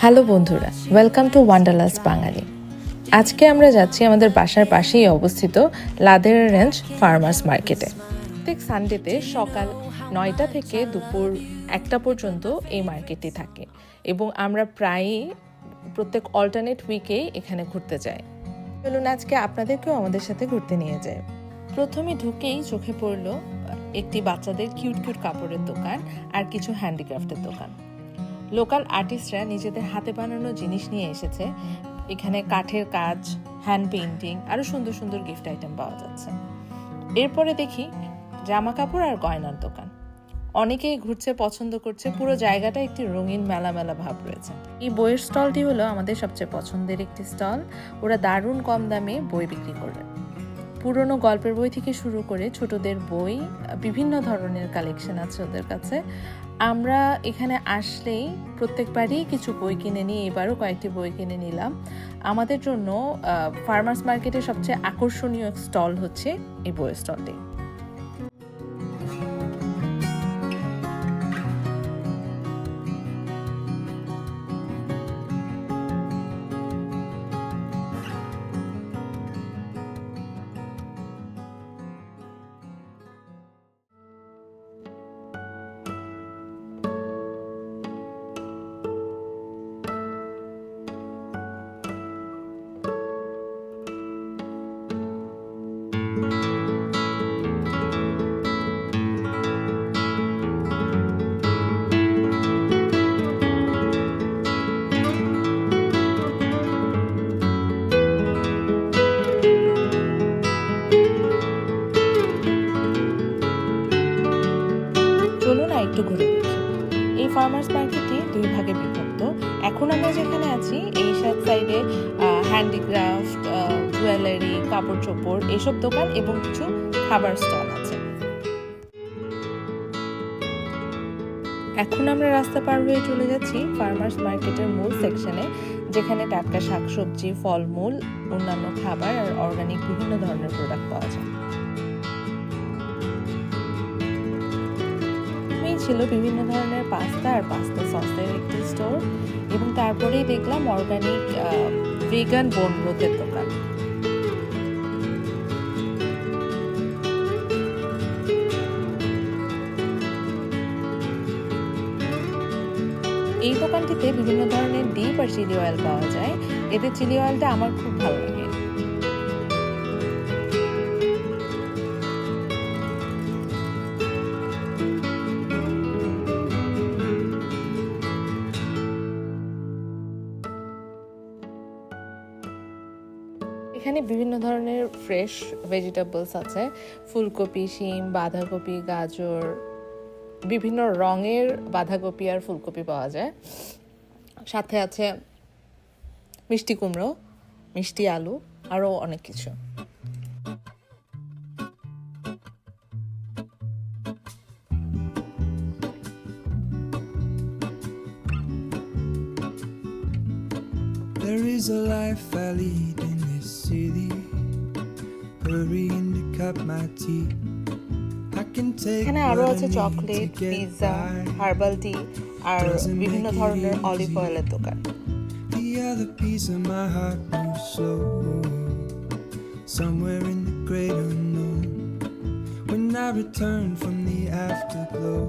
Hello বন্ধুরা welcome to ওয়ান্ডারলাস বাঙালি আজকে আমরা যাচ্ছি আমাদের বাসার পাশেই অবস্থিত লাদের রেঞ্জ ফার্মার্স মার্কেটে প্রত্যেক সানডেতে সকাল নয়টা থেকে দুপুর একটা পর্যন্ত এই মার্কেটটি থাকে এবং আমরা প্রায়ই প্রত্যেক অল্টারনেট উইকেই এখানে ঘুরতে যাই। চলুন আজকে আপনাদেরকেও আমাদের সাথে ঘুরতে নিয়ে যায় প্রথমে ঢুকেই চোখে পড়ল একটি বাচ্চাদের কিউট কিউট কাপড়ের দোকান আর কিছু হ্যান্ডিক্রাফটের দোকান। লোকাল আর্টিস্টরা নিজেদের হাতে বানানো জিনিস নিয়ে এসেছে। এখানে কাঠের কাজ হ্যান্ড পেন্টিং আরও সুন্দর সুন্দর গিফট আইটেম পাওয়া যাচ্ছে। এরপরে দেখি জামা কাপড় আর গয়নার দোকান। অনেকেই ঘুরছে, পছন্দ করছে, পুরো জায়গাটা একটি রঙিন মেলা মেলা ভাব রয়েছে। এই বইয়ের স্টলটি হলো আমাদের সবচেয়ে পছন্দের একটি স্টল। ওরা দারুণ কম দামে বই বিক্রি করে পুরনো গল্পের বই থেকে শুরু করে ছোটদের বই, বিভিন্ন ধরনের কালেকশন আছে ওদের কাছে। আমরা এখানে আসলেই প্রত্যেকবারই কিছু বই কিনে নিই, এবারও কয়েকটি বই কিনে নিলাম। আমাদের জন্য ফার্মার্স মার্কেটের সবচেয়ে আকর্ষণীয় স্টল হচ্ছে এই বইয়ের স্টলটি একটু ঘুরে দেখি। এই ফার্মার্স মার্কেটটি দুই ভাগে বিভক্ত। এখন আমরা যেখানে আছি, এই সাইড সাইডে হ্যান্ডিক্রাফট জুয়েলারি কাপড় চোপড় এসব দোকান এবং কিছু খাবার স্টল আছে। এখন আমরা রাস্তা পার হয়ে চলে যাচ্ছি ফার্মার্স মার্কেটের মূল সেকশনে যেখানে টাটকা শাকসবজি, ফলমূল, অন্যান্য খাবার আর অর্গানিক বিভিন্ন ধরনের প্রোডাক্ট পাওয়া যায়। ছিল বিভিন্ন ধরনের পাস্তা আর পাস্তা সসের একটি স্টোর এবং তারপরেই দেখলাম অর্গানিক ভেগান বোন ব্রোথের দোকান। এই দোকানটিতে বিভিন্ন ধরনের ডিপ আর চিলি অয়েল পাওয়া যায়। এতে চিলি অয়েলটা আমার খুব ভালো লাগে। বিভিন্ন ধরনের ফ্রেশ ভেজিটেবলস আছে। ফুলকপি, শিম, বাঁধাকপি, গাজর, বিভিন্ন রঙের বাঁধাকপি আর ফুলকপি পাওয়া যায়। সাথে আছে মিষ্টি কুমড়ো, মিষ্টি আলু আরও অনেক কিছু। There is a life I lead এখানে আরও আছে চকলেট পিৎজা. হার্বাল টি আর বিভিন্ন ধরনের অলিভ অয়েলের দোকান. Somewhere in the great unknown. When I return from the afterglow,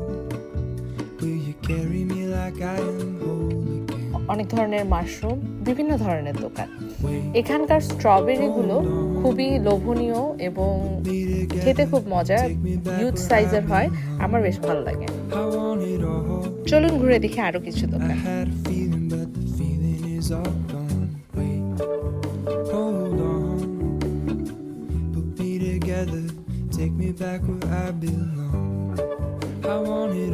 will you carry me like I am again? অনেক ধরনের মাশরুম, বিভিন্ন ধরনের দোকান। এখানকার স্ট্রবেরিগুলো খুবই লোভনীয় এবং খেতে খুব মজা ইউথ সাইজের হয়। আমার বেশ ভালো লাগে। চলুন ঘুরে দেখে আরও কিছু দোকান। Take me back where I belong. I want it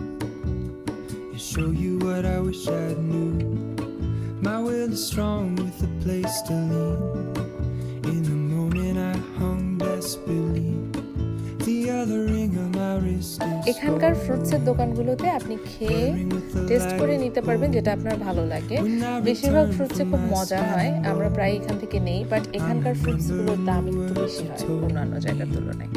show you what I wish I knew. really strong with a place to lean. In the moment I hung desperately. The other ring on my wrist is এখানকার ফ্রুটসের দোকানগুলোতে আপনি খেয়ে test করে নিতে পারবেন যেটা আপনার ভালো লাগে বেশিরভাগ ফ্রুটসে খুব মজা হয় আমরা প্রায় এখান থেকে নেই বাট এখানকার ফ্রুটসগুলোর দাম একটু বেশি হয় অন্যান্য জায়গার তুলনায়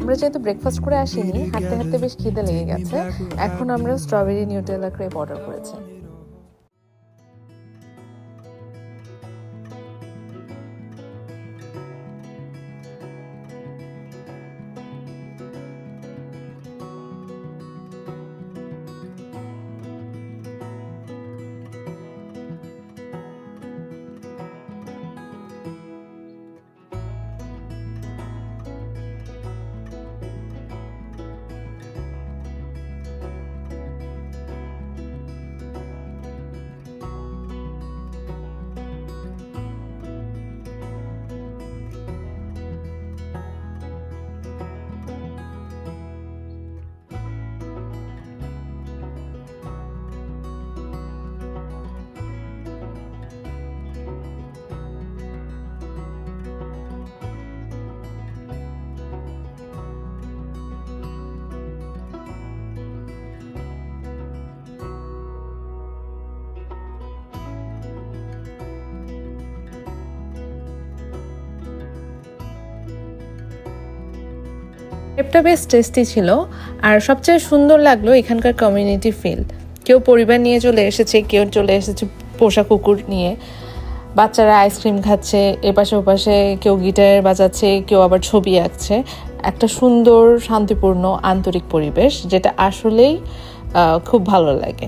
আমরা যেহেতু ব্রেকফাস্ট করে আসিনি হাঁটতে হাঁটতে বেশ খিদে লেগে গেছে। এখন আমরা স্ট্রবেরি নিউটেলা ক্রেপ অর্ডার করেছি। ক্রেপটা বেশ টেস্টি ছিল, আর সবচেয়ে সুন্দর লাগল এখানকার কমিউনিটি ফিল কেউ পরিবার নিয়ে চলে এসেছে, কেউ চলে এসেছে পোষা কুকুর নিয়ে। বাচ্চারা আইসক্রিম খাচ্ছে, এপাশে ওপাশে কেউ গিটার বাজাচ্ছে, কেউ আবার ছবি আঁকছে। একটা সুন্দর শান্তিপূর্ণ আন্তরিক পরিবেশ, যেটা আসলেই খুব ভালো লাগে।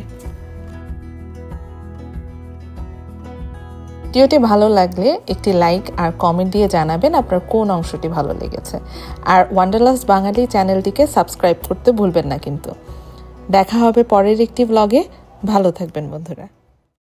ভিডিওটি ভালো লাগলে একটি লাইক আর কমেন্ট দিয়ে জানাবেন আপনার কোন অংশটি ভালো লেগেছে। আর ওয়ান্ডারলাস বাঙালি চ্যানেলটিকে সাবস্ক্রাইব করতে ভুলবেন না কিন্তু। দেখা হবে পরের একটি ব্লগে ভালো থাকবেন বন্ধুরা।